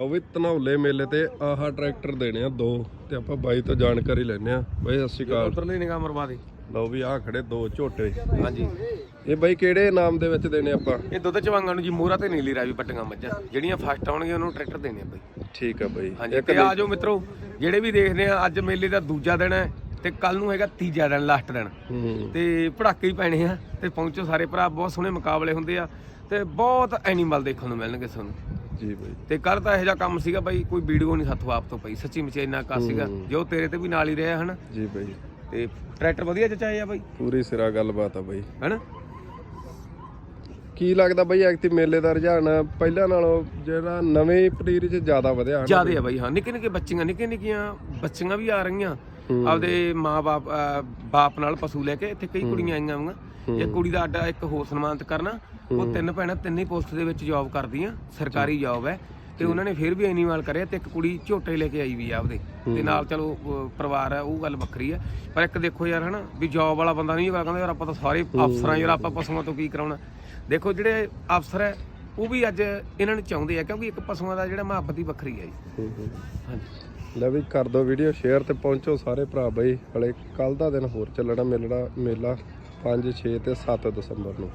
ਉਹ ਵੀ ਧਨੌਲੇ ਮੇਲੇ ਤੇ ਆਹ ਟਰੈਕਟਰ ਦੇਣੇ ਆ ਦੋ ਤੇ ਆਪਾਂ ਬਾਈ ਤੋਂ ਜਾਣਕਾਰੀ ਲੈਣੇ ਆ। ਬਾਈ ਸਤਿ ਸ਼੍ਰੀ ਅਕਾਲ। ਉਧਰਲੀ ਨਿਗਾਹ ਮਰਵਾ ਦੇ। ਲਓ ਵੀ ਆਹ ਖੜੇ ਦੋ ਝੋਟੇ। ਹਾਂਜੀ। ਇਹ ਬਾਈ ਕਿਹੜੇ ਨਾਮ ਦੇ ਵਿੱਚ ਦੇਣੇ ਆਪਾਂ? ਇਹ ਦੁੱਧ ਚਵਾਂਗਾਂ ਨੂੰ ਜੀ ਮੋਹਰਾ ਤੇ ਨੀਲੀ ਰਾਵੀ ਪੱਟੀਆਂ ਮੱਝਾਂ। ਜਿਹੜੀਆਂ ਫਸਟ ਆਉਣਗੀਆਂ ਉਹਨੂੰ ਟਰੈਕਟਰ ਦੇਣੇ ਆ ਬਈ। ਠੀਕ ਆ ਬਾਈ। ਹਾਂਜੀ ਤੇ ਆ ਜਾਓ ਮਿੱਤਰੋ ਜਿਹੜੇ ਵੀ ਦੇਖਦੇ ਆ ਅੱਜ ਮੇਲੇ ਦਾ ਦੂਜਾ ਦਿਨ ਹੈ ਤੇ ਕੱਲ ਨੂੰ ਹੈਗਾ ਤੀਜਾ ਦਿਨ ਲਾਸਟ ਦਿਨ। ਤੇ ਪੜਾਕੇ ਹੀ ਪੈਣੇ ਆ ਤੇ ਪਹੁੰਚੋ ਸਾਰੇ ਭਰਾ ਬਹੁਤ ਸੋਹਣੇ ਮੁਕਾਬਲੇ ਹੁੰਦੇ ਆ ਤੇ ਬਹੁਤ ਐਨੀਮਲ ਦੇਖਣ ਨੂੰ ਮਿਲਣਗੇ ਤੁਹਾਨੂੰ। ਜੀ ਬਾਈ ਤੇ ਕੱਲ ਤਾਂ ਇਹੋ ਜਿਹਾ ਕੰਮ ਸੀਗਾ ਬਾਈ ਕੋਈ ਵੀਡੀਓ ਨਹੀਂ ਸਾਥੋਂ ਆਪ ਤੋਂ ਪਈ ਸੱਚੀ ਮੁੱਚੀ ਇੰਨਾ ਕਾ ਸੀਗਾ ਜੋ ਤੇਰੇ ਤੇ ਵੀ ਨਾਲ ਹੀ ਰਿਹਾ ਹਨਾ। ਜੀ ਬਾਈ ਤੇ ਟਰੈਕਟਰ ਵਧੀਆ ਜਚਾਏ ਆ ਬਾਈ? ਪੂਰੀ ਸਿਰਾ ਗੱਲਬਾਤ ਆ ਬਾਈ। ਹਨਾ? ਕੀ ਲੱਗਦਾ ਬਾਈ ਐਕਤੀ ਮੇਲੇ ਦਾ ਰੁਝਾਨ ਪਹਿਲਾਂ ਨਾਲੋਂ ਜਿਹੜਾ ਨਵੇਂ ਪਨੀਰ 'ਚ ਜ਼ਿਆਦਾ ਵਧਿਆ ਹਨਾ ਜਿਆਦੇ ਆ ਬਾਈ ਹਾਂ। ਨਿੱਕੇ ਨਿੱਕੇ ਬੱਚੀਆਂ ਨਿੱਕੇ ਨਿੱਕੀਆਂ ਬੱਚੀਆਂ ਵੀ ਆ ਰਹੀਆਂ। ਆਪਦੇ ਮਾਂ-ਬਾਪ ਬਾਪ ਨਾਲ ਪਸ਼ੂ ਲੈ ਕੇ ਇੱਥੇ ਕਈ ਕੁੜੀਆਂ ਆਈਆਂ ਹੋਈਆਂ। ਇਹ ਕੁੜੀ ਦਾ ਅੱਡਾ ਇੱਕ ਹੋਰ ਸਨਮਾਨਿਤ ਕਰਨਾ। ਉਹ ਤਿੰਨ ਭੈਣਾਂ ਤਿੰਨੇ ਪੋਸਟ ਦੇ ਵਿੱਚ ਜੌਬ ਕਰਦੀਆਂ ਸਰਕਾਰੀ ਜੌਬ ਹੈ। ਤੇ ਉਹਨਾਂ ਨੇ ਫਿਰ ਵੀ ਐਨੀਮਲ ਕਰਿਆ ਤੇ ਇੱਕ ਕੁੜੀ ਝੋਟੇ ਲੈ ਕੇ ਆਈ ਵੀ ਆ ਆਪਦੇ। ਤੇ ਨਾਲ ਚਲੋ ਪਰਿਵਾਰ ਹੈ ਉਹ ਗੱਲ ਵੱਖਰੀ ਹੈ। ਪਰ ਇੱਕ ਦੇਖੋ ਯਾਰ ਹਨਾ ਵੀ ਜੌਬ ਵਾਲਾ ਬੰਦਾ ਨਹੀਂ ਕਹਿੰਦਾ ਯਾਰ ਆਪਾਂ ਤਾਂ ਸਾਰੇ ਅਫਸਰਾਂ ਯਾਰ ਆਪਾਂ ਪਸ਼ੂਆਂ ਤੋਂ ਕੀ ਕਰਾਉਣਾ। ਦੇਖੋ ਜਿਹੜੇ ਅਫਸਰ ਹੈ ਉਹ ਵੀ ਅੱਜ ਇਹਨਾਂ ਨੂੰ ਚਾਹੁੰਦੇ ਆ ਕਿਉਂਕਿ ਇੱਕ ਪਸ਼ੂਆਂ ਦਾ ਜਿਹੜਾ ਮੁਹੱਬਤ ਹੀ ਵੱਖਰੀ ਹੈ ਜੀ। ਹਾਂਜੀ। ਲੈ ਵੀ ਕਰ ਦਿਓ ਵੀਡੀਓ ਸ਼ੇਅਰ ਤੇ ਪਹੁੰਚੋ ਸਾਰੇ ਭਰਾ ਬਈ। ਹਲੇ ਕੱਲ ਦਾ ਦਿਨ ਹੋਰ ਚੱਲਣਾ ਮੇਲੜਾ ਮੇਲਾ 5 6 ਤੇ 7 ਦਸੰਬਰ ਨੂੰ।